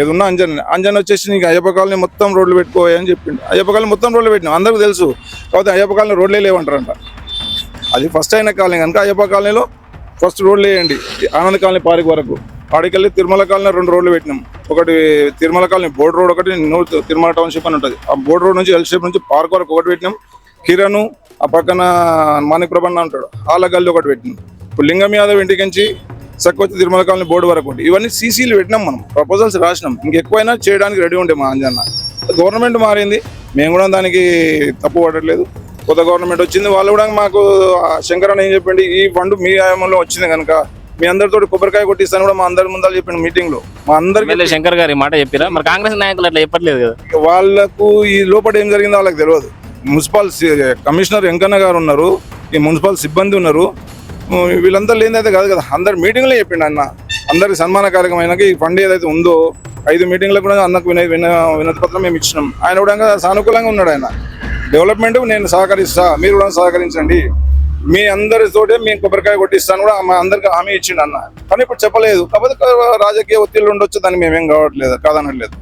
ఏదున్నా అంజన్ అంజన్ వచ్చేసి నీకు అయ్యప్ప కాలనీ మొత్తం రోడ్లు పెట్టుకోవాలి అని చెప్పిండు. అయ్యప్ప కాలనీ మొత్తం రోడ్లు పెట్టినాం అందరికీ తెలుసు. కాకపోతే అయ్యప్ప కాలనీ రోడ్లే లేవంటారంట. అది ఫస్ట్ అయిన కాలనీ కనుక అయ్యప్ప కాలనీలో ఫస్ట్ రోడ్లు వేయండి ఆనంద్ కాలనీ పార్క్ వరకు. ఆడికెళ్ళి తిరుమల కాలనీ రెండు రోడ్లు పెట్టినాం. ఒకటి తిరుమల కాలనీ బోర్డు రోడ్ ఒకటి నూత్ తిరుమల టౌన్షిప్ అని ఉంటుంది. ఆ బోర్డు రోడ్ నుంచి ఎల్ షేప్ నుంచి పార్క్ వరకు ఒకటి పెట్టినాం. కిరణ్ ఆ పక్కన మాణిక్ ప్రభన్న ఉంటాడు వాళ్ళ గల్లి ఒకటి పెట్టినాం. ఇప్పుడు లింగం యాదవ్ ఇంటికించి సక్కొచ్చి తిరుమల కాలనీ బోర్డు వరకు ఒకటి ఇవన్నీ సీసీలు పెట్టినాం మనం. ప్రపోజల్స్ రాసినాం. ఇంకెక్కువైనా చేయడానికి రెడీ ఉండే మా అంజన్న. గవర్నమెంట్ మారింది. మేము కూడా దానికి తప్పు పడట్లేదు. కొత్త గవర్నమెంట్ వచ్చింది. వాళ్ళు కూడా మాకు ఆ శంకర్ అన్న ఏం చెప్పండి ఈ ఫండ్ మీ ఆయంలో వచ్చింది కనుక మీ అందరితో కొబ్బరికాయ కొట్టిస్తాను కూడా మా అందరి ముందర చెప్పిన మీటింగ్లో. మా అందరికి శంకర్ గారి మాట చెప్పిరా? మరి కాంగ్రెస్ నాయకులు అట్లా చెప్పట్లేదు కదా. వాళ్ళకు ఈ లోపల ఏం జరిగిందో వాళ్ళకి తెలియదు. మున్సిపల్ కమిషనర్ వెంకన్న గారు ఉన్నారు. ఈ మున్సిపల్ సిబ్బంది ఉన్నారు. వీళ్ళందరూ లేనిదైతే కాదు కదా. అందరు మీటింగ్లో చెప్పిండు అన్న. అందరికి సన్మాన కార్యక్రమం ఈ ఫండ్ ఏదైతే ఉందో ఐదు మీటింగ్లకు కూడా అన్నకు విన విన వినతి పత్రం మేము ఇచ్చినాం. ఆయన కూడా సానుకూలంగా ఉన్నాడు ఆయన. డెవలప్మెంట్ నేను సహకరిస్తా మీరు కూడా సహకరించండి. మీ అందరితోటే మేము కొబ్బరికాయ కొట్టిస్తాను కూడా మా అందరికి హామీ ఇచ్చిండు అన్న. కానీ ఇప్పుడు చెప్పలేదు. కాకపోతే రాజకీయ ఒత్తిళ్ళు ఉండొచ్చు దాన్ని మేమేం కావట్లేదు కాదనట్లేదు.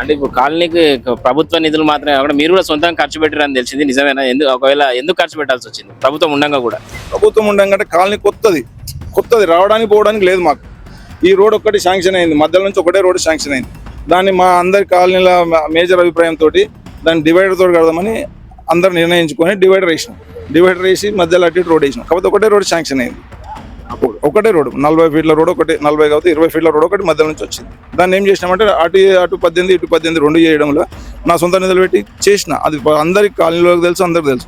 అంటే ఇప్పుడు కాలనీకి ప్రభుత్వ నిధులు మాత్రమే కాకుండా మీరు కూడా సొంతంగా ఖర్చు పెట్టారని తెలిసింది నిజమేనా? ఎందుకు ఒకవేళ ఎందుకు ఖర్చు పెట్టాల్సి వచ్చింది? ప్రభుత్వం ఉండగా కూడా. ప్రభుత్వం ఉండగా కాలనీ కొత్తది. కొత్తది. రావడానికి పోవడానికి లేదు మాకు. ఈ రోడ్ ఒక్కటి శాంక్షన్ అయింది. మధ్యలో నుంచి ఒకటే రోడ్ శాంక్షన్ అయింది. దాన్ని మా అందరి కాలనీల మేజర్ అభిప్రాయంతో దాన్ని డివైడర్ తోటి కడదామని అందరు నిర్ణయించుకొని డివైడర్ వేసినాం. డివైడర్ వేసి మధ్యలో అటు రోడ్ వేసినాం. కాకపోతే ఒకటే రోడ్ శాంక్షన్ అయింది. ఒకటే రోడ్ నలభై ఫీట్ల రోడ్ ఒకటి నలభై కాబట్టి ఇరవై ఫీట్ల రోడ్ ఒకటి మధ్యలో నుంచి వచ్చింది. దాన్ని ఏం చేసినామంటే అటు అటు పద్దెనిమిది ఇటు పద్దెనిమిది రెండు చేయడంలో నా సొంత నిధులు పెట్టి చేసిన. అది అందరికి కాలనీలోకి తెలుసు అందరికి తెలుసు.